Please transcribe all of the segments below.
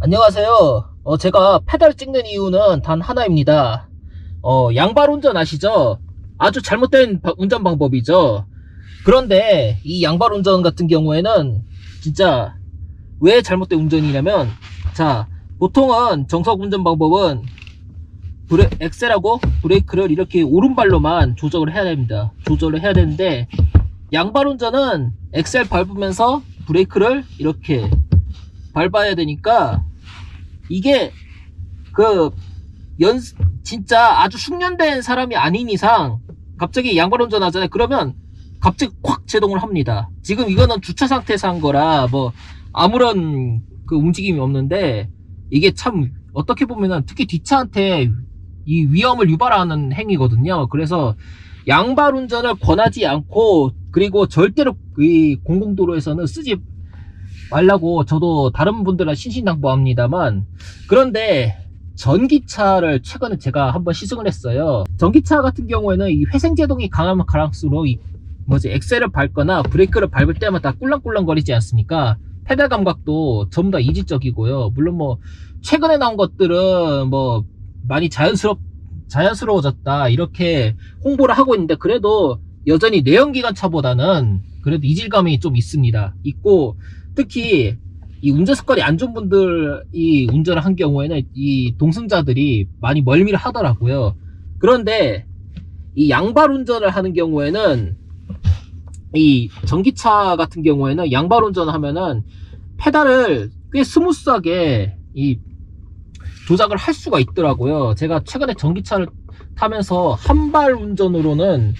안녕하세요. 어, 제가 페달 찍는 이유는 단 하나입니다. 어, 양발 운전 아시죠? 아주 잘못된 바- 운전 방법이죠. 그런데 이 양발 운전 같은 경우에는 진짜 왜 잘못된 운전이냐면 자, 보통은 정석 운전 방법은 브레, 엑셀하고 브레이크를 이렇게 오른발로만 조절을 해야 됩니다. 조절을 해야 되는데 양발 운전은 엑셀 밟으면서 브레이크를 이렇게 밟아야 되니까 이게 그 연 진짜 아주 숙련된 사람이 아닌 이상 갑자기 양발 운전 하잖아요. 그러면 갑자기 콱 제동을 합니다. 지금 이거는 주차 상태에서 한 거라 뭐 아무런 그 움직임이 없는데 이게 참 어떻게 보면은 특히 뒷차한테 이 위험을 유발하는 행위거든요. 그래서 양발 운전을 권하지 않고 그리고 절대로 이 공공도로에서는 쓰지 말라고 저도 다른 분들은 신신당부합니다만 그런데 전기차를 최근에 제가 한번 시승을 했어요. 전기차 같은 경우에는 이 회생제동이 강하면 강할수록 이 뭐지 엑셀을 밟거나 브레이크를 밟을 때마다 꿀렁꿀렁거리지 않습니까? 페달 감각도 전부 다 이질적이고요. 물론 뭐 최근에 나온 것들은 뭐 많이 자연스럽 자연스러워졌다 이렇게 홍보를 하고 있는데 그래도 여전히 내연기관 차보다는 그래도 이질감이 좀 있습니다. 있고 특히 이 운전 습관이 안 좋은 분들이 운전을 한 경우에는 이 동승자들이 많이 멀미를 하더라고요. 그런데 이 양발 운전을 하는 경우에는 이 전기차 같은 경우에는 양발 운전을 하면은 페달을 꽤 스무스하게 이 조작을 할 수가 있더라고요. 제가 최근에 전기차를 타면서 한 발 운전으로는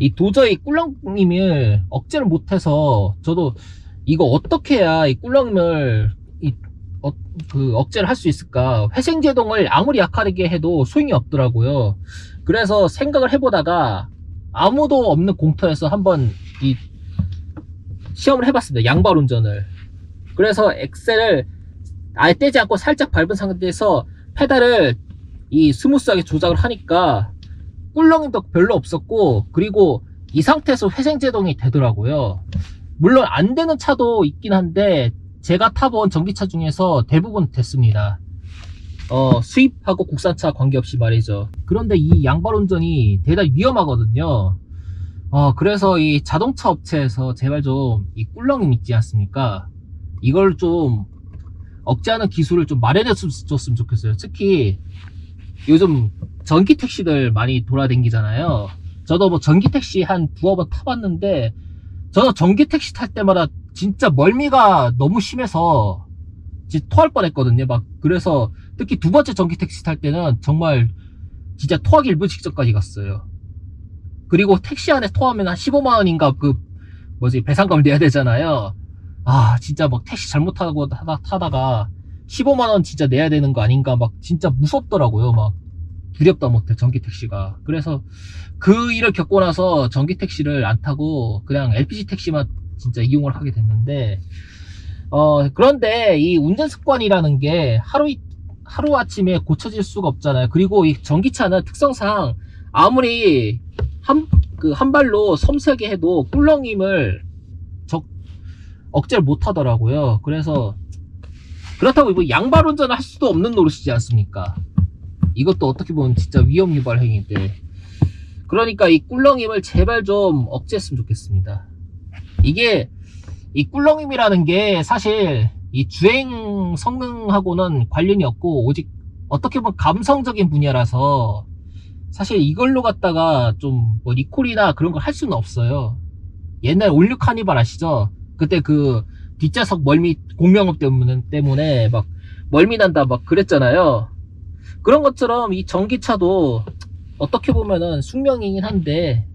이 도저히 꿀렁님을 억제를 못해서 저도 이거 어떻게 해야 이 꿀렁님을 이, 어, 그 억제를 할 수 있을까? 회생제동을 아무리 약하게 해도 소용이 없더라고요. 그래서 생각을 해보다가 아무도 없는 공터에서 한번 이 시험을 해봤습니다. 양발 운전을. 그래서 엑셀을 아예 떼지 않고 살짝 밟은 상태에서 페달을 이 스무스하게 조작을 하니까 꿀렁임도 별로 없었고 그리고 이 상태에서 회생제동이 되더라고요. 물론 안 되는 차도 있긴 한데 제가 타본 전기차 중에서 대부분 됐습니다. 어, 수입하고 국산차 관계없이 말이죠. 그런데 이 양발 운전이 대단히 위험하거든요. 어, 그래서 이 자동차 업체에서 제발 좀 이 꿀렁임 있지 않습니까? 이걸 좀 억제하는 기술을 좀 마련해 줬으면 좋겠어요. 특히 요즘 전기 택시들 많이 돌아다니잖아요. 저도 뭐 전기 택시 한 두어 번 타봤는데 저는 전기 택시 탈 때마다 진짜 멀미가 너무 심해서 진짜 토할 뻔했거든요. 막 그래서 특히 두 번째 전기 택시 탈 때는 정말 진짜 토하기 일부 직전까지 갔어요. 그리고 택시 안에 토하면 한 15만 원인가 그 뭐지 배상금을 내야 되잖아요. 아 진짜 막 택시 잘못 타고 타다, 타다가 15만 원 진짜 내야 되는 거 아닌가 막 진짜 무섭더라고요. 막 두렵다 못해 전기 택시가. 그래서 그 일을 겪고 나서 전기 택시를 안 타고 그냥 LPG 택시만 진짜 이용을 하게 됐는데 어 그런데 이 운전 습관이라는 게 하루 이- 하루 아침에 고쳐질 수가 없잖아요. 그리고 이 전기차는 특성상 아무리 한 그 한 발로 섬세하게 해도 꿀렁임을 적 억제를 못 하더라고요. 그래서 그렇다고 뭐 양발 운전을 할 수도 없는 노릇이지 않습니까? 이것도 어떻게 보면 진짜 위험 유발 행위인데 그러니까 이 꿀렁임을 제발 좀 억제했으면 좋겠습니다. 이게 이 꿀렁임이라는 게 사실 이 주행 성능하고는 관련이 없고 오직 어떻게 보면 감성적인 분야라서 사실 이걸로 갖다가 좀 뭐 리콜이나 그런 걸 할 수는 없어요. 옛날 올류 카니발 아시죠? 그때 그 뒷좌석 멀미 공명업 때문에 때문에 막 멀미 난다 막 그랬잖아요. 그런 것처럼 이 전기차도 어떻게 보면은 숙명이긴 한데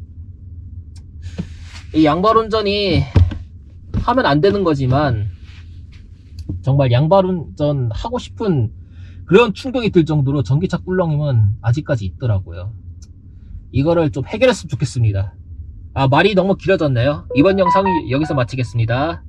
이 양발 운전이 하면 안 되는 거지만 정말 양발 운전 하고 싶은 그런 충동이 들 정도로 전기차 꿀렁임은 아직까지 있더라고요. 이거를 좀 해결했으면 좋겠습니다. 아 말이 너무 길어졌네요. 이번 영상을 여기서 마치겠습니다.